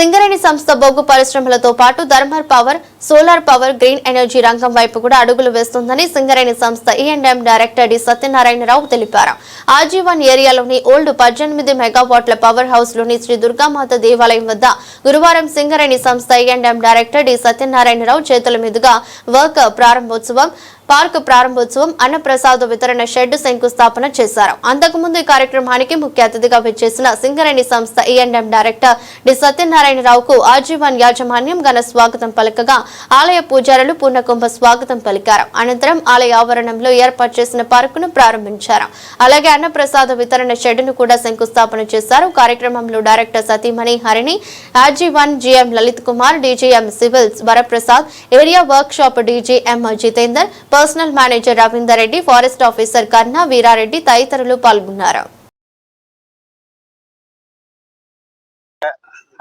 సింగరేణి సంస్థ బొగ్గు పరిశ్రమలతో పాటు thermal power solar power green energy రంగం వైపు కూడా అడుగులు వేస్తుందని సింగరేణి సంస్థ e E and M director D Satyanarayanarao తెలిపారు. ఆజీవన్ ఏరియాలోని ఓల్డ్ పద్దెనిమిది మెగావాట్ల పవర్ హౌస్లోని శ్రీ దుర్గామాత దేవాలయం వద్ద గురువారం సింగరేణి సంస్థ e E and M director D Satyanarayanarao చేతుల మీదుగా వర్క్ ప్రారంభోత్సవం పార్క్ ప్రారంభోత్సవం అన్నప్రసాద వితరణ షెడ్ శంకుస్థాపన చేశారు. అంతకుముందు ఈ కార్యక్రమానికి ముఖ్య అతిథిగా విచ్చేసిన సింగరేణి సంస్థ e E and M director D సత్యనారాయణరావుకు ఆజీవన్ యాజమాన్యం ఘన స్వాగతం పలకగా ఆలయ పూజారులు పూర్ణకుంభ స్వాగతం పలికారు. అనంతరం ఆలయ ఆవరణంలో ఏర్పాటు చేసిన పార్కును ప్రారంభించారు. అలాగే అన్నప్రసాద వితరణ షెడ్డును కూడా శంకుస్థాపన చేశారు. కార్యక్రమంలో డైరెక్టర్ సతీమణి Harini ఆజీవన్ GM Lalith Kumar DGM civils Varaprasad area workshop DGM Jitender personnel manager Ravinder Reddy forest officer Karna Veerareddy తదితరులు పాల్గొన్నారు.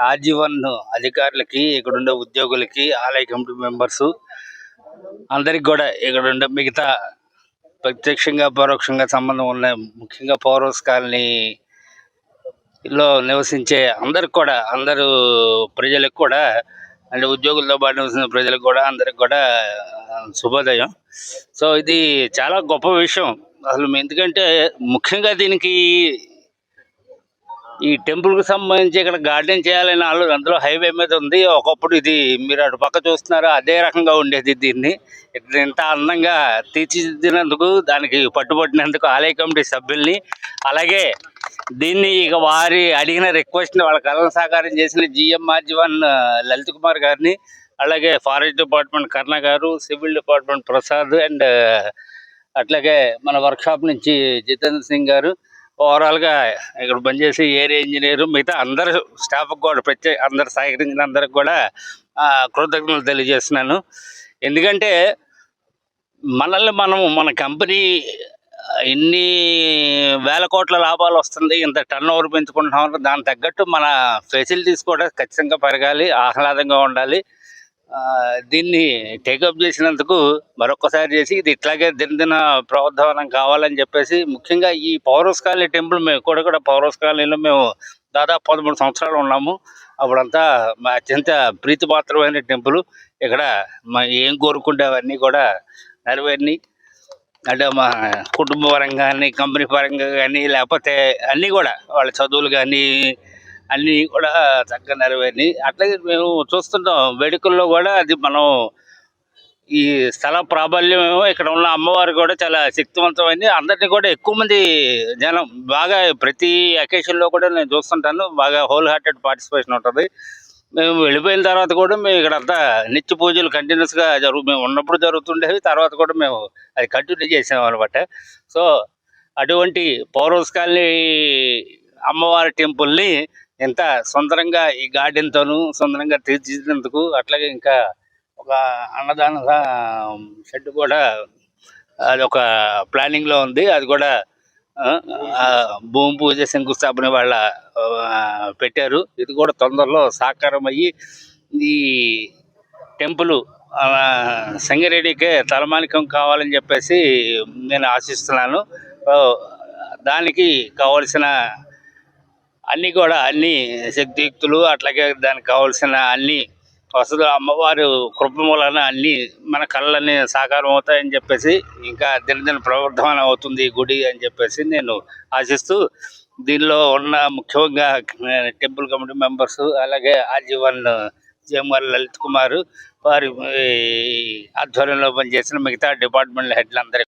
ఆజీవన్ అధికారులకి ఇక్కడ ఉండే ఉద్యోగులకి ఆలయ కమిటీ మెంబర్స్ అందరికి కూడా ఇక్కడ ఉండే మిగతా ప్రత్యక్షంగా పరోక్షంగా సంబంధం ఉన్న ముఖ్యంగా పౌరస్ కాలనీలో నివసించే అందరికి కూడా అందరూ ప్రజలకు కూడా అంటే ఉద్యోగులతో పాటు నివసించిన ప్రజలకు కూడా అందరికి కూడా శుభోదయం. సో ఇది చాలా గొప్ప విషయం. అసలు ఎందుకంటే ముఖ్యంగా దీనికి ఈ టెంపుల్కు సంబంధించి ఇక్కడ గార్డెన్ చేయాలని ఆలోచన అందులో హైవే మీద ఉంది. ఒకప్పుడు ఇది మీరు అటు పక్క చూస్తున్నారు అదే రకంగా ఉండేది దీన్ని. ఇంత అందంగా తీర్చిదిద్దినందుకు దానికి పట్టుబట్టినందుకు ఆలయ కమిటీ సభ్యుల్ని. అలాగే దీన్ని ఇక వారి అడిగిన రిక్వెస్ట్ వాళ్ళ కలన సహకారం చేసిన జిఎంఆర్ వన్ లలిత్ కుమార్ గారిని అలాగే ఫారెస్ట్ డిపార్ట్మెంట్ కర్ణ గారు సివిల్ డిపార్ట్మెంట్ ప్రసాద్ అండ్ అట్లాగే మన వర్క్షాప్ నుంచి జితేంద్ర సింగ్ గారు ఓవరాల్గా ఇక్కడ పనిచేసి ఏరియా ఇంజనీర్ మిగతా అందరు స్టాఫ్కి కూడా ప్రత్యేక అందరు సహకరించిన అందరికి కూడా కృతజ్ఞతలు తెలియజేస్తున్నాను. ఎందుకంటే మనల్ని మనం మన కంపెనీ ఎన్ని వేల కోట్ల లాభాలు వస్తుంది ఇంత టర్న్ ఓవర్ పెంచుకుంటున్నాం దానికి తగ్గట్టు మన ఫెసిలిటీస్ కూడా ఖచ్చితంగా పెరగాలి ఆహ్లాదంగా ఉండాలి. దీన్ని టేకప్ చేసినందుకు మరొకసారి చేసి ఇది ఇట్లాగే దినదిన ప్రవర్ధవనం కావాలని చెప్పేసి ముఖ్యంగా ఈ పౌరస్ కాలనీ టెంపుల్ మేము కూడా కూడా పౌరస్ కాలనీలో మేము దాదాపు పదమూడు సంవత్సరాలు ఉన్నాము. అప్పుడంతా మా అత్యంత ప్రీతిపాత్రమైన టెంపుల్. ఇక్కడ మా ఏం కోరుకుంటే అవన్నీ కూడా నెరవేరిని అంటే మా కుటుంబ పరంగా కానీ కంపెనీ పరంగా కానీ లేకపోతే అన్నీ కూడా వాళ్ళ చదువులు కానీ అన్నీ కూడా చక్కగా నెరవేరినాయి. అట్లాగే మేము చూస్తుంటాం. వేడుకల్లో కూడా అది మనం ఈ స్థల ప్రాబల్యం ఇక్కడ ఉన్న అమ్మవారు కూడా చాలా శక్తివంతమైంది. అందరినీ కూడా ఎక్కువ మంది జనం బాగా ప్రతి అకేషన్లో కూడా నేను చూస్తుంటాను. బాగా హోల్ హార్టెడ్ పార్టిసిపేషన్ ఉంటుంది. మేము వెళ్ళిపోయిన తర్వాత కూడా మేము ఇక్కడ అంతా నిత్య పూజలు కంటిన్యూస్గా జరుగు మేము ఉన్నప్పుడు జరుగుతుండేవి తర్వాత కూడా మేము అది కంటిన్యూ చేసాం అనమాట సో అటువంటి పౌరస్ కాలనీ అమ్మవారి టెంపుల్ని ఎంత సుందరంగా ఈ గార్డెన్తోనూ సుందరంగా తీర్చిదిద్దినందుకు అట్లాగే ఇంకా ఒక అన్నదాన షెడ్ కూడా అది ఒక ప్లానింగ్లో ఉంది. అది కూడా భూమి పూజ శంకుస్థాపన వాళ్ళ పెట్టారు. ఇది కూడా తొందరలో సాకారం అయ్యి ఈ టెంపుల్ సంగారెడ్డికే తలమానికం కావాలని చెప్పేసి నేను ఆశిస్తున్నాను. దానికి కావలసిన అన్నీ కూడా అన్ని శక్తియుక్తులు అట్లాగే దానికి కావాల్సిన అన్ని వసతులు అమ్మవారు కృప మూలన అన్ని మన కళ్ళన్నీ సాకారం అవుతాయని చెప్పేసి ఇంకా దినదిన ప్రవర్ధమానం అవుతుంది గుడి అని చెప్పేసి నేను ఆశిస్తూ దీనిలో ఉన్న ముఖ్యంగా టెంపుల్ కమిటీ మెంబర్స్ అలాగే ఆజీవన్ జేఎంఆర్ లలిత్ కుమార్ వారి ఆధ్వర్యంలో పనిచేసిన మిగతా డిపార్ట్మెంట్ హెడ్లందరికీ